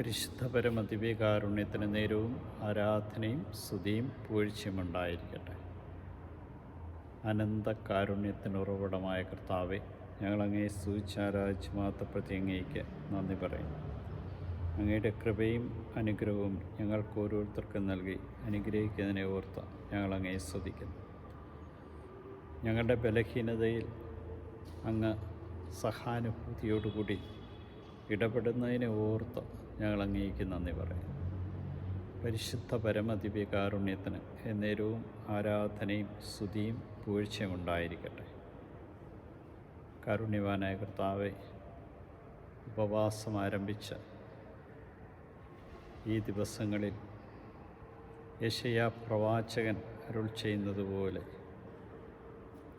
പരിശുദ്ധ പരമദിവ്യകാരുണ്യത്തിന് നേരവും ആരാധനയും സ്തുതിയും പൂഴ്ചയും ഉണ്ടായിരിക്കട്ടെ. അനന്ത കാരുണ്യത്തിന് ഉറവിടമായ കർത്താവെ ഞങ്ങളങ്ങേ സ്തുതിച്ചാരാധിച്ച് മാത്രപ്പെടുത്തി അങ്ങേക്ക് നന്ദി പറയും അങ്ങയുടെ കൃപയും അനുഗ്രഹവും ഞങ്ങൾക്ക് ഓരോരുത്തർക്കും നൽകി അനുഗ്രഹിക്കുന്നതിനെ ഓർത്ത് ഞങ്ങളങ്ങേ സ്തുതിക്കുന്നു. ഞങ്ങളുടെ ബലഹീനതയിൽ അങ്ങ് സഹാനുഭൂതിയോടുകൂടി ഇടപെടുന്നതിനെ ഓർത്ത് ഞങ്ങൾ അങ്ങേക്ക് നന്ദി പറയുന്നു പരിശുദ്ധ പരമദിവ്യ കാരുണ്യത്തിന് എന്നേരവും ആരാധനയും സ്തുതിയും പൂഴ്ചയും ഉണ്ടായിരിക്കട്ടെ. കാരുണ്യവാനായ കർത്താവെ ഉപവാസം ആരംഭിച്ച ഈ ദിവസങ്ങളിൽ യശയാ പ്രവാചകൻ അരുൾ ചെയ്യുന്നതുപോലെ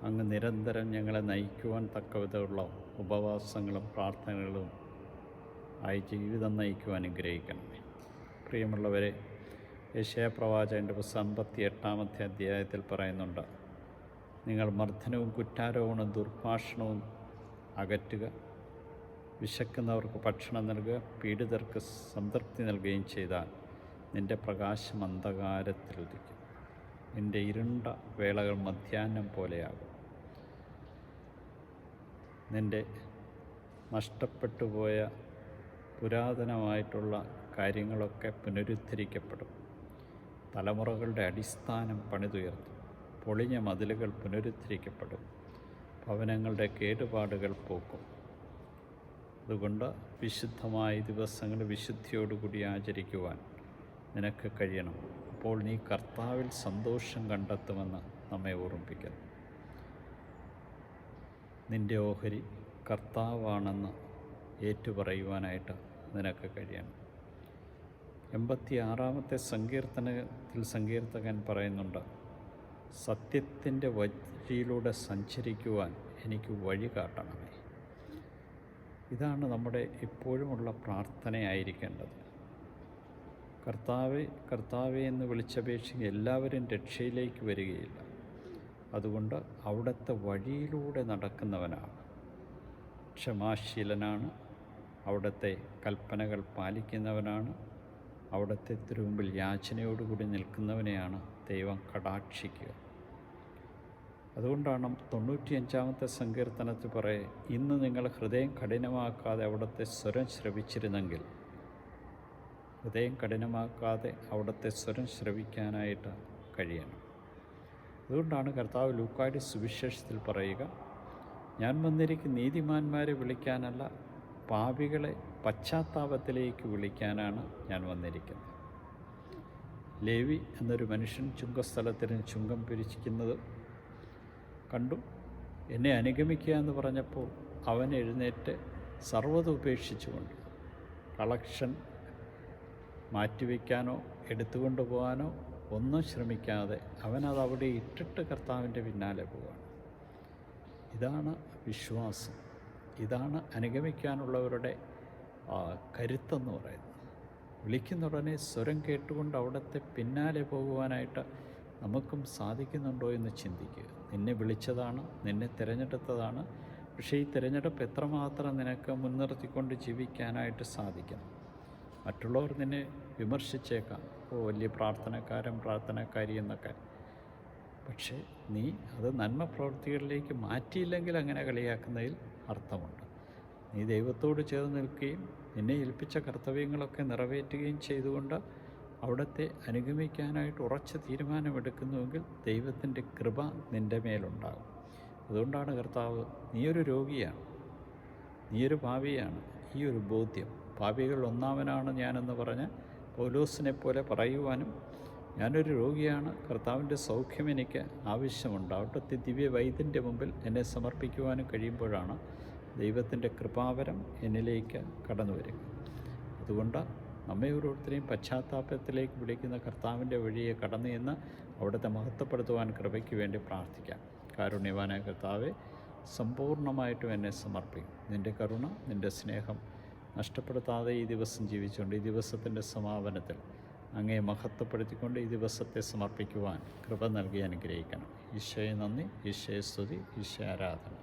അങ്ങ് നിരന്തരം ഞങ്ങളെ നയിക്കുവാൻ തക്കവിധമുള്ള ഉപവാസങ്ങളും പ്രാർത്ഥനകളും ആയി ജീവിതം നയിക്കുവാൻ അനുഗ്രഹിക്കണമേ. പ്രിയമുള്ളവരെ യശയപ്രവാചകന്റെ സമ്പത്തി എട്ടാമത്തെ അധ്യായത്തിൽ പറയുന്നുണ്ട് നിങ്ങൾ മർദ്ദനവും കുറ്റാരോപണവും ദുർഭാഷണവും അകറ്റുക വിശക്കുന്നവർക്ക് ഭക്ഷണം നൽകുക പീഡിതർക്ക് സംതൃപ്തി നൽകുകയും ചെയ്താൽ നിന്റെ പ്രകാശം അന്ധകാരത്തിലുദിക്കും നിന്റെ ഇരുണ്ട വേളകൾ മധ്യാഹ്നം പോലെയാകും. നിന്റെ നഷ്ടപ്പെട്ടു പോയ പുരാതനമായിട്ടുള്ള കാര്യങ്ങളൊക്കെ പുനരുദ്ധരിക്കപ്പെടും. തലമുറകളുടെ അടിസ്ഥാനം പണിതുയർത്തും. പൊളിഞ്ഞ മതിലുകൾ പുനരുദ്ധരിക്കപ്പെടും. ഭവനങ്ങളുടെ കേടുപാടുകൾ പോക്കും. അതുകൊണ്ട് വിശുദ്ധമായ ദിവസങ്ങൾ വിശുദ്ധിയോടുകൂടി ആചരിക്കുവാൻ നിനക്ക് കഴിയണം. അപ്പോൾ നീ കർത്താവിൽ സന്തോഷം കണ്ടെത്തുമെന്ന് നമ്മെ ഓർമ്മിപ്പിക്കുന്നു. നിന്റെ ഓഹരി കർത്താവാണെന്ന് ഏറ്റുപറയുവാനായിട്ട് നിനക്ക് കഴിയണം. എൺപത്തി ആറാമത്തെ സങ്കീർത്തനത്തിൽ സങ്കീർത്തകൻ പറയുന്നുണ്ട് സത്യത്തിന്റെ വഴിയിലൂടെ സഞ്ചരിക്കുവാൻ എനിക്ക് വഴി കാട്ടണമേ. ഇതാണ് നമ്മുടെ ഇപ്പോഴുമുള്ള പ്രാർത്ഥനയായിരിക്കേണ്ടത്. കർത്താവെ കർത്താവെ എന്ന് വിളിച്ചപേക്ഷിക്കുക എല്ലാവരും രക്ഷയിലേക്ക് വരികയില്ല. അതുകൊണ്ട് അവിടുത്തെ വഴിയിലൂടെ നടക്കുന്നവനാണ് ക്ഷമാശീലനാണ് അവിടുത്തെ കൽപ്പനകൾ പാലിക്കുന്നവനാണ്. അവിടുത്തെ തിരുമുമ്പിൽ യാചനയോടുകൂടി നിൽക്കുന്നവനെയാണ് ദൈവം കടാക്ഷിക്കുക. അതുകൊണ്ടാണ് തൊണ്ണൂറ്റിയഞ്ചാമത്തെ സങ്കീർത്തനത്തിൽ പറയെ ഇന്ന് നിങ്ങൾ ഹൃദയം കഠിനമാക്കാതെ അവിടുത്തെ സ്വരം ശ്രവിച്ചിരുന്നെങ്കിൽ ഹൃദയം കഠിനമാക്കാതെ അവിടുത്തെ സ്വരം ശ്രവിക്കാനായിട്ട് കഴിയണം. അതുകൊണ്ടാണ് കർത്താവ് ലൂക്കായുടെ സുവിശേഷത്തിൽ പറയുക ഞാൻ വന്നിരിക്കും നീതിമാന്മാരെ വിളിക്കാനല്ല പാപികളെ പശ്ചാത്താപത്തിലേക്ക് വിളിക്കാനാണ് ഞാൻ വന്നിരിക്കുന്നത്. ലേവി എന്നൊരു മനുഷ്യൻ ചുങ്കസ്ഥലത്തിന് ചുങ്കം പിരിച്ചിരിക്കുന്നത് കണ്ടു. എന്നെ അനുഗമിക്കുക എന്ന് പറഞ്ഞപ്പോൾ അവൻ എഴുന്നേറ്റ് സർവത് ഉപേക്ഷിച്ചുകൊണ്ട് കളക്ഷൻ മാറ്റിവെക്കാനോ എടുത്തുകൊണ്ട് പോകാനോ ഒന്നും ശ്രമിക്കാതെ അവനത് അവിടെ ഇട്ടിട്ട് കർത്താവിന്റെ പിന്നാലെ പോവാണ്. ഇതാണ് വിശ്വാസം. ഇതാണ് അനുഗമിക്കാനുള്ളവരുടെ കരുത്തെന്ന് പറയുന്നത്. വിളിക്കുന്ന ഉടനെ സ്വരം കേട്ടുകൊണ്ട് അവിടുത്തെ പിന്നാലെ പോകുവാനായിട്ട് നമുക്കും സാധിക്കുന്നുണ്ടോ എന്ന് ചിന്തിക്കുക. നിന്നെ വിളിച്ചതാണ് നിന്നെ തിരഞ്ഞെടുത്തതാണ്. പക്ഷേ ഈ തിരഞ്ഞെടുപ്പ് എത്രമാത്രം നിനക്ക് മുൻനിർത്തിക്കൊണ്ട് ജീവിക്കാനായിട്ട് സാധിക്കണം? മറ്റുള്ളവർ നിന്നെ വിമർശിച്ചേക്കാം. ഓ വലിയ പ്രാർത്ഥനക്കാരൻ പ്രാർത്ഥനക്കാരി എന്നൊക്കെ. പക്ഷേ നീ അത് നന്മ പ്രവൃത്തികളിലേക്ക് മാറ്റിയില്ലെങ്കിൽ അങ്ങനെ കളിയാക്കുന്നതിൽ അർത്ഥമുണ്ട്. നീ ദൈവത്തോട് ചേർന്ന് നിൽക്കുകയും നിന്നെ ഏൽപ്പിച്ച കർത്തവ്യങ്ങളൊക്കെ നിറവേറ്റുകയും ചെയ്തുകൊണ്ട് അവിടത്തെ അനുഗമിക്കാനായിട്ട് ഉറച്ച തീരുമാനമെടുക്കുന്നുവെങ്കിൽ ദൈവത്തിന്റെ കൃപ നിന്റെ മേലുണ്ടാകും. അതുകൊണ്ടാണ് കർത്താവ് നീയൊരു രോഗിയാണ്. നീയൊരു ഭാവിയാണ് ഈ ഒരു ബോധ്യം. ഭാവികൾ ഒന്നാമനാണ് ഞാനെന്ന് പറഞ്ഞ് പൗലോസിനെ പോലെ പറയുവാനും ഞാനൊരു രോഗിയാണ്. കർത്താവിന്റെ സൗഖ്യം എനിക്ക് ആവശ്യമുണ്ട്. അവിടുത്തെ ദിവ്യ വൈദ്യന്റെ മുമ്പിൽ എന്നെ സമർപ്പിക്കുവാനും കഴിയുമ്പോഴാണ് ദൈവത്തിന്റെ കൃപാവരം എന്നിലേക്ക് കടന്നു വരിക. അതുകൊണ്ട് നമ്മെ ഓരോരുത്തരെയും പശ്ചാത്താപത്തിലേക്ക് വിളിക്കുന്ന കർത്താവിന്റെ വഴിയെ കടന്നു എന്ന് അവിടുത്തെ മഹത്വപ്പെടുത്തുവാൻ കൃപയ്ക്ക് വേണ്ടി പ്രാർത്ഥിക്കാം. കാരുണ്യവാനായ കർത്താവെ സമ്പൂർണമായിട്ടും എന്നെ സമർപ്പിക്കും. നിന്റെ കരുണ നിന്റെ സ്നേഹം നഷ്ടപ്പെടുത്താതെ ഈ ദിവസം ജീവിച്ചുകൊണ്ട് ഈ ദിവസത്തിന്റെ സമാപനത്തിൽ അങ്ങേ മഹത്വപ്പെടുത്തിക്കൊണ്ട് ഈ ദിവസത്തെ സമർപ്പിക്കുവാൻ കൃപ നൽകി അനുഗ്രഹിക്കണം. ഈശോയെ നന്ദി ഈശോയെ സ്തുതി ഈശോ ആരാധന.